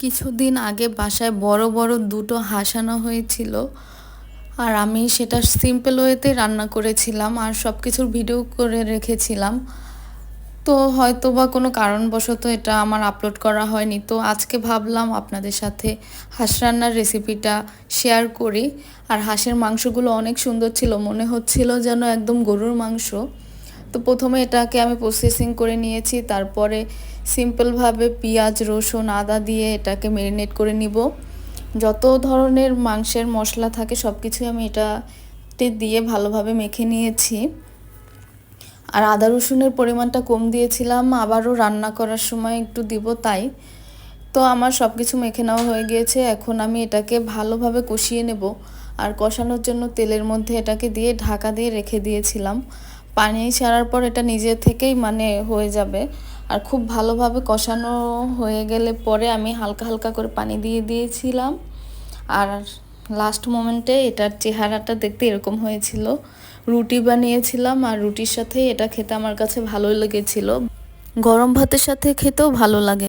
কিছুদিন আগে বাসায় বড় বড় দুটো হাঁস আনা হয়েছিল আর আমি সেটা সিম্পল ওয়েতে রান্না করেছিলাম আর সব কিছুর ভিডিও করে রেখেছিলাম। তো হয়তো বা কোনো কারণবশত এটা আমার আপলোড করা হয়নি। তো আজকে ভাবলাম আপনাদের সাথে হাঁস রান্নার রেসিপিটা শেয়ার করি। আর হাঁসের মাংসগুলো অনেক সুন্দর ছিল। মনে হচ্ছিল যেন একদম গরুর মাংস। তো প্রথমে এটাকে আমি প্রসেসিং করে নিয়েছি, তারপরে সিম্পলভাবে পেঁয়াজ, রসুন, আদা দিয়ে এটাকে ম্যারিনেট করে নিব। যত ধরনের মাংসের মশলা থাকে সব কিছুই আমি এটাতে দিয়ে ভালোভাবে মেখে নিয়েছি। আর আদা, রসুনের পরিমাণটা কম দিয়েছিলাম, আবারও রান্না করার সময় একটু দিব তাই। তো আমার সব কিছু মেখে নেওয়া হয়ে গিয়েছে, এখন আমি এটাকে ভালোভাবে কষিয়ে নেব। আর কষানোর জন্য তেলের মধ্যে এটাকে দিয়ে ঢাকা দিয়ে রেখে দিয়েছিলাম। পানি ছাড়ার পর এটা নিজে থেকেই মানে হয়ে যাবে। আর খুব ভালোভাবে কষানো হয়ে গেলে পরে আমি হালকা হালকা করে পানি দিয়ে দিয়েছিলাম। আর লাস্ট মোমেন্টে এটার চেহারাটা দেখতে এরকম হয়েছিল। রুটি বানিয়েছিলাম আর রুটির সাথে এটা খেতে আমার কাছে ভালোই লেগেছিল। গরম ভাতের সাথে খেতেও ভালো লাগে।